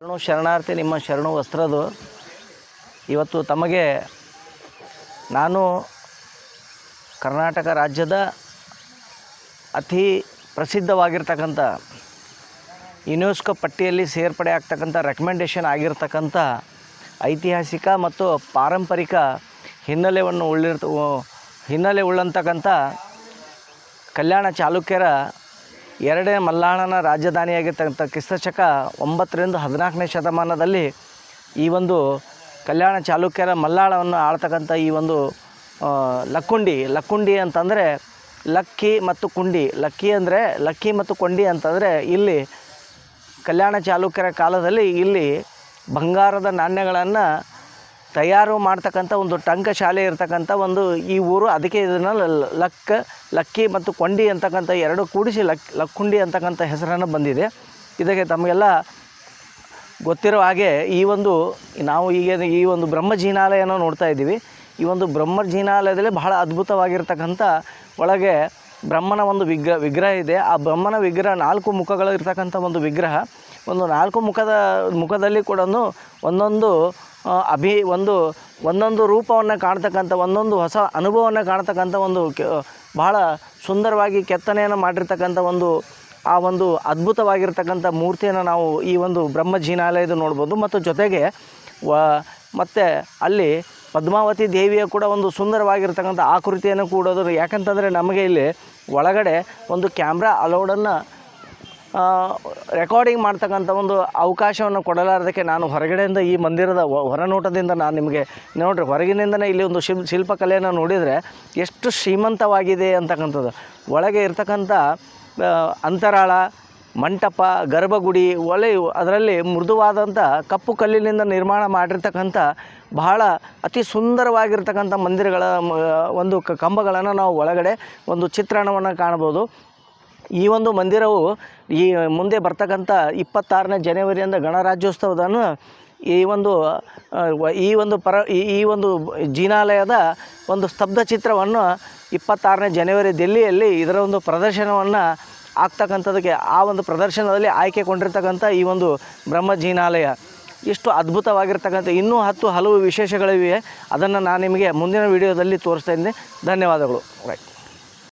ಶರಣು ಶರಣಾರ್ಥಿ, ನಿಮ್ಮ ಶರಣು ವಸ್ತ್ರದು. ಇವತ್ತು ತಮಗೆ ನಾನು ಕರ್ನಾಟಕ ರಾಜ್ಯದ ಅತಿ ಪ್ರಸಿದ್ಧವಾಗಿರ್ತಕ್ಕಂಥ ಯುನೆಸ್ಕೋ ಪಟ್ಟಿಯಲ್ಲಿ ಸೇರ್ಪಡೆ ಆಗ್ತಕ್ಕಂಥ ರೆಕಮೆಂಡೇಷನ್ ಆಗಿರ್ತಕ್ಕಂಥ ಐತಿಹಾಸಿಕ ಮತ್ತು ಪಾರಂಪರಿಕ ಹಿನ್ನೆಲೆಯನ್ನು ಉಳ್ಳಿರ್ತ ಹಿನ್ನೆಲೆ ಉಳ್ಳಂತಕ್ಕಂಥ ಕಲ್ಯಾಣ ಚಾಲುಕ್ಯರ ಎರಡನೇ ಮಲ್ಲಾಳನ ರಾಜಧಾನಿಯಾಗಿರ್ತಕ್ಕಂಥ ಕ್ರಿಸ್ತಶಕ ಒಂಬತ್ತರಿಂದ ಹದಿನಾಲ್ಕನೇ ಶತಮಾನದಲ್ಲಿ ಈ ಒಂದು ಕಲ್ಯಾಣ ಚಾಲುಕ್ಯರ ಮಲ್ಲಾಳವನ್ನು ಆಳ್ತಕ್ಕಂಥ ಈ ಒಂದು ಲಕ್ಕುಂಡಿ ಲಕ್ಕುಂಡಿ ಅಂತಂದರೆ ಲಕ್ಕಿ ಮತ್ತು ಕುಂಡಿ. ಲಕ್ಕಿ ಅಂದರೆ ಲಕ್ಕಿ ಮತ್ತು ಕೊಂಡಿ ಅಂತಂದರೆ ಇಲ್ಲಿ ಕಲ್ಯಾಣ ಚಾಲುಕ್ಯರ ಕಾಲದಲ್ಲಿ ಇಲ್ಲಿ ಬಂಗಾರದ ನಾಣ್ಯಗಳನ್ನು ತಯಾರು ಮಾಡ್ತಕ್ಕಂಥ ಒಂದು ಟಂಕ ಶಾಲೆ ಇರ್ತಕ್ಕಂಥ ಒಂದು ಈ ಊರು, ಅದಕ್ಕೆ ಇದನ್ನು ಲಕ್ಕ, ಲಕ್ಕಿ ಮತ್ತು ಕೊಂಡಿ ಅಂತಕ್ಕಂಥ ಎರಡು ಕೂಡಿಸಿ ಲಕ್, ಲಕ್ಕುಂಡಿ ಅಂತಕ್ಕಂಥ ಹೆಸರನ್ನು ಬಂದಿದೆ. ಇದಕ್ಕೆ ತಮಗೆಲ್ಲ ಗೊತ್ತಿರೋ ಹಾಗೆ ಈ ಒಂದು, ನಾವು ಈಗ ಈ ಒಂದು ಬ್ರಹ್ಮಜೀನಾಲಯನ ನೋಡ್ತಾ ಇದ್ದೀವಿ. ಈ ಒಂದು ಬ್ರಹ್ಮಜೀನಾಲಯದಲ್ಲಿ ಬಹಳ ಅದ್ಭುತವಾಗಿರ್ತಕ್ಕಂಥ ಒಳಗೆ ಬ್ರಹ್ಮನ ಒಂದು ವಿಗ್ರಹ ವಿಗ್ರಹ ಇದೆ. ಆ ಬ್ರಹ್ಮನ ವಿಗ್ರಹ ನಾಲ್ಕು ಮುಖಗಳು ಇರ್ತಕ್ಕಂಥ ಒಂದು ವಿಗ್ರಹ. ಒಂದು ನಾಲ್ಕು ಮುಖದ, ಮುಖದಲ್ಲಿ ಕೂಡ ಒಂದೊಂದು ಅಭಿ ಒಂದು ಒಂದೊಂದು ರೂಪವನ್ನು ಕಾಣ್ತಕ್ಕಂಥ, ಒಂದೊಂದು ಹೊಸ ಅನುಭವವನ್ನು ಕಾಣ್ತಕ್ಕಂಥ ಒಂದು ಬಹಳ ಸುಂದರವಾಗಿ ಕೆತ್ತನೆಯನ್ನು ಮಾಡಿರ್ತಕ್ಕಂಥ ಒಂದು, ಆ ಒಂದು ಅದ್ಭುತವಾಗಿರ್ತಕ್ಕಂಥ ಮೂರ್ತಿಯನ್ನು ನಾವು ಈ ಒಂದು ಬ್ರಹ್ಮಜೀನಾಲಯದ ನೋಡ್ಬೋದು. ಮತ್ತು ಜೊತೆಗೆ ವ, ಮತ್ತು ಅಲ್ಲಿ ಪದ್ಮಾವತಿ ದೇವಿಯ ಕೂಡ ಒಂದು ಸುಂದರವಾಗಿರ್ತಕ್ಕಂಥ ಆಕೃತಿಯನ್ನು ಕೂಡೋದು. ಯಾಕಂತಂದರೆ ನಮಗೆ ಇಲ್ಲಿ ಒಳಗಡೆ ಒಂದು ಕ್ಯಾಮ್ರಾ ಅಲೌಡನ್ನು ರೆಕಾರ್ಡಿಂಗ್ ಮಾಡ್ತಕ್ಕಂಥ ಒಂದು ಅವಕಾಶವನ್ನು ಕೊಡಲಾರದಕ್ಕೆ ನಾನು ಹೊರಗಡೆಯಿಂದ ಈ ಮಂದಿರದ ಹೊರನೋಟದಿಂದ ನಾನು ನಿಮಗೆ ನೋಡಿರಿ, ಹೊರಗಿನಿಂದನೇ ಇಲ್ಲಿ ಒಂದು ಶಿಲ್ಪ ಶಿಲ್ಪಕಲೆಯನ್ನು ನೋಡಿದರೆ ಎಷ್ಟು ಶ್ರೀಮಂತವಾಗಿದೆ ಅಂತಕ್ಕಂಥದ್ದು. ಒಳಗೆ ಇರ್ತಕ್ಕಂಥ ಅಂತರಾಳ, ಮಂಟಪ, ಗರ್ಭಗುಡಿ, ಒಲೆ ಅದರಲ್ಲಿ ಮೃದುವಾದಂಥ ಕಪ್ಪು ಕಲ್ಲಿನಿಂದ ನಿರ್ಮಾಣ ಮಾಡಿರ್ತಕ್ಕಂಥ ಬಹಳ ಅತಿ ಸುಂದರವಾಗಿರ್ತಕ್ಕಂಥ ಮಂದಿರಗಳ ಒಂದು ಕಂಬಗಳನ್ನು ನಾವು ಒಳಗಡೆ ಒಂದು ಚಿತ್ರಣವನ್ನು ಕಾಣ್ಬೋದು ಈ ಒಂದು ಮಂದಿರವು ಈ ಮುಂದೆ ಬರ್ತಕ್ಕಂಥ ಇಪ್ಪತ್ತಾರನೇ ಜನವರಿಯಿಂದ ಗಣರಾಜ್ಯೋತ್ಸವದನ್ನು ಈ ಒಂದು ಈ ಒಂದು ಪರ, ಈ ಒಂದು ಜೀನಾಲಯದ ಒಂದು ಸ್ತಬ್ಧ ಚಿತ್ರವನ್ನು ಇಪ್ಪತ್ತಾರನೇ ಜನವರಿ ದಿಲ್ಲಿಯಲ್ಲಿ ಇದರ ಒಂದು ಪ್ರದರ್ಶನವನ್ನು ಆಗ್ತಕ್ಕಂಥದಕ್ಕೆ, ಆ ಒಂದು ಪ್ರದರ್ಶನದಲ್ಲಿ ಆಯ್ಕೆಗೊಂಡಿರ್ತಕ್ಕಂಥ ಈ ಒಂದು ಬ್ರಹ್ಮ ಜೀನಾಲಯ. ಇಷ್ಟು ಅದ್ಭುತವಾಗಿರ್ತಕ್ಕಂಥ, ಇನ್ನೂ ಹತ್ತು ಹಲವು ವಿಶೇಷಗಳಿವೆ. ಅದನ್ನು ನಾನು ನಿಮಗೆ ಮುಂದಿನ ವಿಡಿಯೋದಲ್ಲಿ ತೋರಿಸ್ತಾ ಇದ್ದೀನಿ. ಧನ್ಯವಾದಗಳು. ರೈಟ್.